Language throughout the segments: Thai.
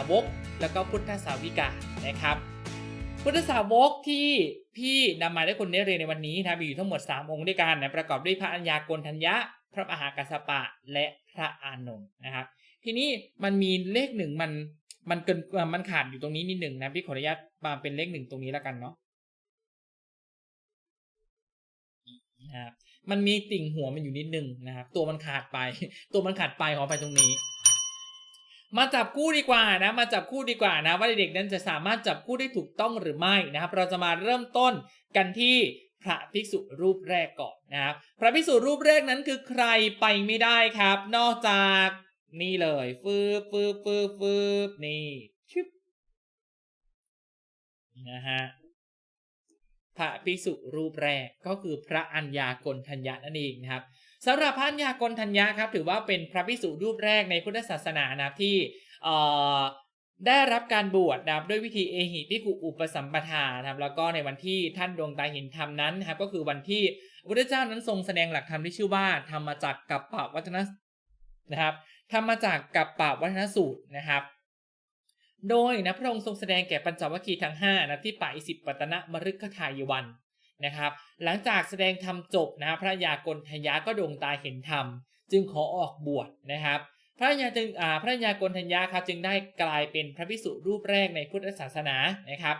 าวก แล้วก็พุทธสาวิกานะครับ พุทธสาวกที่พี่นำมาได้คนได้เรียนในวันนี้นะมีอยู่ทั้งหมด 3 องค์ด้วยกันนะประกอบด้วยพระอัญญากลทัญญะ พระมหากัสสปะและพระอานนท์นะครับ ทีนี้มันมีเลขหนึ่งมันมันเกินมันขาดอยู่ตรงนี้นิดหนึ่งนะพี่ขออนุญาตมาเป็นเลขหนึ่งตรงนี้แล้วกันเนาะนะครับมันมีติ่งหัวมันอยู่นิดหนึ่งนะครับ ตัวมันขาดไป ตัวมันขาดไปขอไปตรงนี้ มาจับคู่ดีกว่านะมาจับคู่ดีกว่านะว่าเด็กๆนั้นจะสามารถจับคู่ได้ถูกต้องหรือไม่นะครับเราจะมาเริ่มต้นกันที่พระภิกษุรูปแรกก่อนนะครับพระภิกษุรูปแรกนั้นคือใครไปไม่ได้ครับ นอกจากนี่เลยฟืบฟืบฟืบฟืบนี่ชึบนะฮะพระภิกษุรูปแรกก็คือพระอัญญากลทัญญะนั่นเองนะครับ สำหรับพระอัญากลทัญญะครับถือว่าเป็นพระภิกษุรูปแรกในพุทธศาสนานะครับที่ได้รับการบวชนะครับด้วยวิธีเอหิพิกุอุปสัมปทานะครับแล้วก็ในวันที่ท่านดวงตาเห็นธรรมนั้นนะครับก็คือวันที่พระพุทธเจ้านั้นทรงแสดงหลักธรรมที่ชื่อว่าธรรมจักกับปวัฒนนะครับธรรมจักกับปวัฒนสูตรนะครับโดยนะพระองค์ทรงแสดงแก่ปัญจวัคคีย์ทั้ง5นะที่ป่าอิสิปตนะมฤคทายวัน นะครับ หลังจากแสดงธรรมจบนะครับพระยากลทยะก็ดวงตาเห็นธรรม จึงขอออกบวชนะครับ พระยาจึงพระยากลทยะครับจึงได้กลายเป็นพระภิกษุรูปแรกในพุทธศาสนานะครับ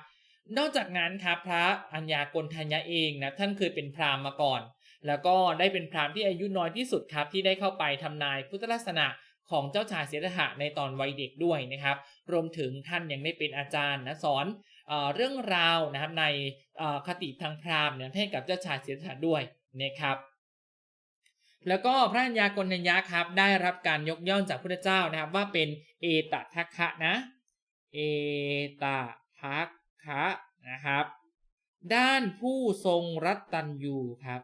นอกจากนั้นครับพระอัญญากลทัญญะเองนะท่านเคยเป็นพราหมณ์มาก่อน แล้วก็ได้เป็นพราหมณ์ที่อายุน้อยที่สุดครับที่ได้เข้าไปทำนายพุทธลักษณะของเจ้าชายเสด็จในตอนวัยเด็กด้วยนะครับ รวมถึงท่านยังได้เป็นอาจารย์นะสอน เรื่องราวนะครับในคติทางพราหมณ์เนี่ยให้กับเจ้าชายสิทธัตถะด้วยนะครับ แล้วก็พระัญญากลทัญญะครับได้รับการยกย่องจากพระเจ้านะครับว่าเป็นเอตทัคคะนะเอตทัคคะนะครับ ด้านผู้ทรงรัตตัญยูครับ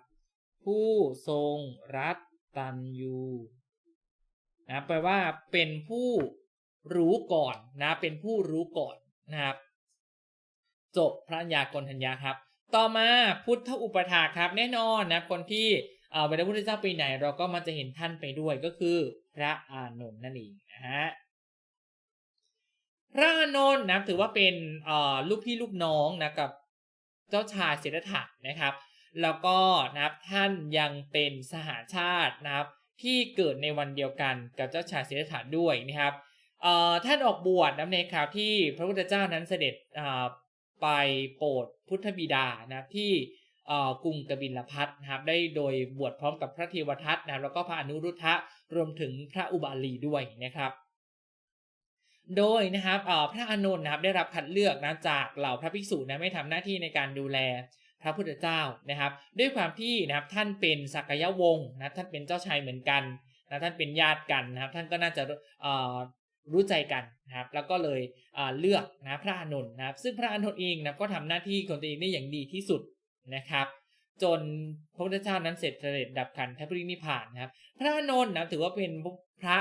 ผู้ทรงรัตตัญยูนะแปลว่าเป็นผู้รู้ก่อนนะเป็นผู้รู้ก่อนนะครับ จบพระอัญากลทัญญาครับ ต่อมาพุทธอุปถาครับแน่นอนนะคนที่เอ่อเวลาพุทธเจ้าไปไหนเราก็มันจะเห็นท่านไปด้วยก็คือพระอานนท์นั่นเองนะฮะพระอานนท์นะถือว่าเป็นเอ่อลูกพี่ลูกน้องนะกับเจ้าชายสิทธัตถะนะครับ แล้วก็นะครับท่านยังเป็นสหาชาตินะครับที่เกิดในวันเดียวกันกับเจ้าชายสิทธัตถะด้วยนะครับเอ่อท่านออกบวชนะในคราวที่พระพุทธเจ้านั้นเสด็จอ่า ไปโปรดพุทธบิดานะครับที่กรุงกบิลพัทนะครับได้โดยบวชพร้อมกับพระเทวทัตนะครับแล้วก็พระอนุรุทธะรวมถึงพระอุบาลีด้วยนะครับ โดยนะครับพระอานนท์นะครับได้รับคัดเลือกนะจากเหล่าพระภิกษุนะไม่ทำหน้าที่ในการดูแลพระพุทธเจ้านะครับ ด้วยความที่นะครับท่านเป็นสักยวงศ์นะท่านเป็นเจ้าชายเหมือนกันนะท่านเป็นญาติกันนะครับ ท่านก็น่าจะ รู้ใจกันนะครับแล้วก็เลยเลือกนะพระอานนท์นะครับ ซึ่งพระอานนท์เองนะก็ทำหน้าที่ของตัวเองได้อย่างดีที่สุดนะครับ จนพระพุทธเจ้านั้นเสร็จเสด็จดับขันธปรินิพานนะครับ พระอานนท์นะถือว่าเป็นพระ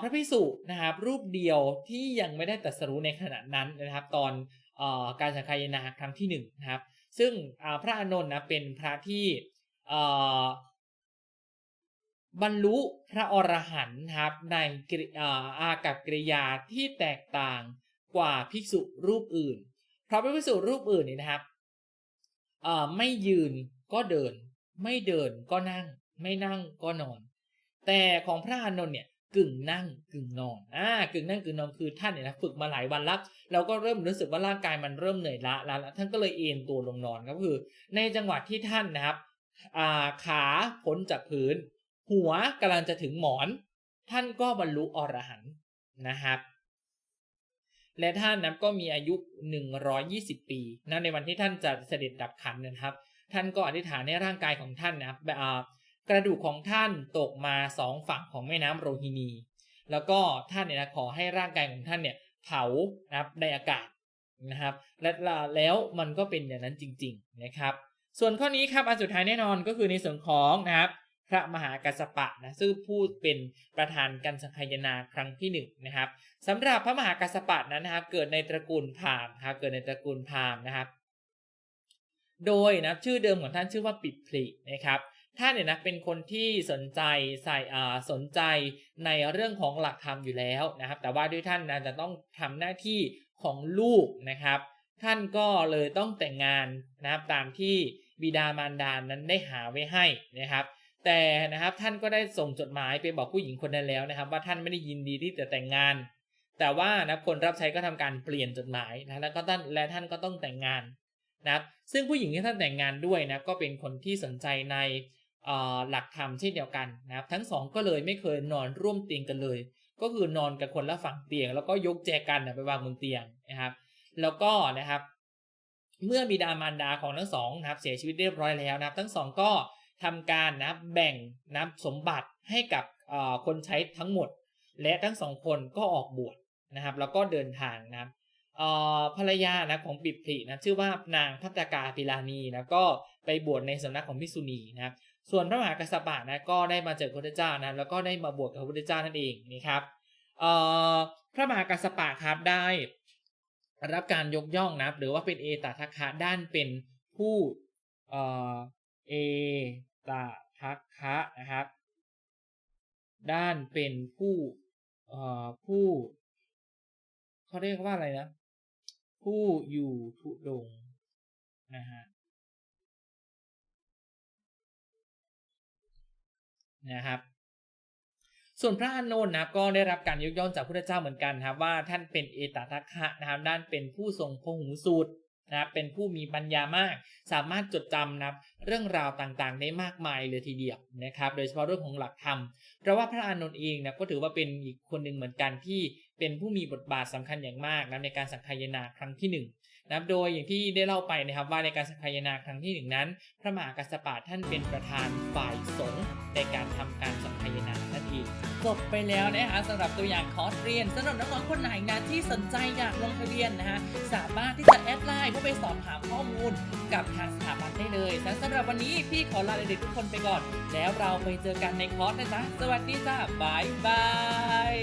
พระภิกษุนะครับรูปเดียวที่ยังไม่ได้ตรัสรู้ในขณะนั้นนะครับ ตอนอการสังคายนาครั้งที่หนึ่งนะครับ ซึ่งพระอานนท์นะเป็นพระที่ บรรลุพระอรหันต์นะครับในอากับกริยาที่แตกต่างกว่าภิกษุรูปอื่น เพราะภิกษุรูปอื่นนี่นะครับไม่ยืนก็เดิน ไม่เดินก็นั่ง ไม่นั่งก็นอน แต่ของพระอานนท์เนี่ยกึ่งนั่งกึ่งนอนอ่ากึ่งนั่งกึ่งนอนคือท่านเนี่ยนะฝึกมาหลายวันแล้วเราก็เริ่มรู้สึกว่าร่างกายมันเริ่มเหนื่อยล้าแล้วท่านก็เลยเอนตัวลงนอนครับก็คือ ในจังหวะที่ท่านนะครับขาพ้นจากพื้น หัวกำลังจะถึงหมอน ท่านก็บรรลุอรหันต์นะครับ และท่านนั้นก็มีอายุ 120 ปีนะในวันที่ท่านจะเสด็จดับขันนะครับ ท่านก็อธิษฐานในร่างกายของท่านนะครับกระดูกของท่านตกมาสองฝั่งของแม่น้ำโรฮินี แล้วก็ท่านเนี่ยนะขอให้ร่างกายของท่านเนี่ยเผานะครับในอากาศนะครับ และแล้วมันก็เป็นอย่างนั้นจริง ๆนะครับ ส่วนข้อนี้ครับอันสุดท้ายแน่นอนก็คือในส่วนของนะครับ พระมหากัสปะนะซึ่งพูดเป็นประธานกันสังคายนาครั้งที่หนึ่งนะครับสำหรับพระมหากัสปะนั้นนะครับ เกิดในตระกูลพราหมณ์ครับเกิดในตระกูลพราหมณ์นะครับ โดยนะชื่อเดิมของท่านชื่อว่าปิดพลินะครับท่านเนี่ยนะเป็นคนที่สนใจใส่อ่าสนใจในเรื่องของหลักธรรมอยู่แล้วนะครับ แต่ว่าด้วยท่านนะจะต้องทำหน้าที่ของลูกนะครับ ท่านก็เลยต้องแต่งงานนะครับตามที่บิดามารดานั้นได้หาไว้ให้นะครับ แต่นะครับท่านก็ได้ส่งจดหมายไปบอกผู้หญิงคนนั้นแล้วนะครับ ว่าท่านไม่ได้ยินดีที่จะแต่งงาน แต่ว่านะคนรับใช้ก็ทำการเปลี่ยนจดหมายนะแล้วก็ท่านและท่านก็ต้องแต่งงานนะครับซึ่งผู้หญิงที่ท่านแต่งงานด้วยนะก็เป็นคนที่สนใจในหลักธรรมเช่นเดียวกันนะครับ ทั้งสองก็เลยไม่เคยนอนร่วมเตียงกันเลย ก็คือนอนกันคนละฝั่งเตียง แล้วก็ยกแจกันนะไปวางบนเตียงนะครับ แล้วก็นะครับ เมื่อบิดามารดาของทั้งสองนะครับ เสียชีวิตเรียบร้อยแล้วนะครับ ทั้งสองก็ ทำการนะแบ่งนับสมบัติให้กับคนใช้ทั้งหมด และทั้งสองคนก็ออกบวชนะครับ แล้วก็เดินทางนะครับภรรยานะของปิปรินะชื่อว่านางพัตกาปิลานีนะก็ไปบวชในสำนักของพิกษุณีนะครับ ส่วนพระมหากัสสปะนะก็ได้มาเจอพระพุทธเจ้านะแล้วก็ได้มาบวชกับพระพุทธเจ้านั่นเองนะครับพระมหากัสสปะครับได้รับการยกย่องนะหรือว่าเป็นเอตทัคคะด้านเป็นผู้เอ อเอตทัคคะนะครับ ด้านเป็นผู้เอ่อผู้เขาเรียกว่าอะไรนะ ผู้อยู่ทุดงนะฮะนะครับ ส่วนพระอานนท์นะก็ได้รับการยกย่องจากพระพุทธเจ้าเหมือนกันครับว่าท่านเป็นเอตทัคคะนะครับ ด้านเป็นผู้ทรงพหูสูตร นะครับเป็นผู้มีปัญญามาก สามารถจดจำนะครับเรื่องราวต่างๆ ได้มากมายเลยทีเดียวนะครับโดยเฉพาะเรื่องของหลักธรรมเพราะว่าพระอานนท์เองนะก็ถือว่าเป็นอีกคนหนึ่งเหมือนกันที่เป็นผู้มีบทบาทสำคัญอย่างมากนะในการสังคายนาครั้งที่ห นึ่งนะครับโดยอย่างที่ได้เล่าไปนะครับว่าในการสังคายนาครั้งที่หนึ่งนั้น พระมหากัสปะท่านเป็นประธานฝ่ายสงฆ์ในการทำการสังคายนานั่นเองจบไปแล้วนะคะสำหรับตัวอย่างคอร์สเรียนสำหรับน้องๆคนไหนนะที่สนใจอยากลงทะเบียนนะฮะสามารถที่จะแอดไลน์เพื่อไปสอบถามข้อมูลกับทางสถาบันได้เลยสำหรับวันนี้พี่ขอลาเด็กๆทุกคนไปก่อน แล้วเราไปเจอกันในคอร์สนะจ๊ะสวัสดีจ้าบายบาย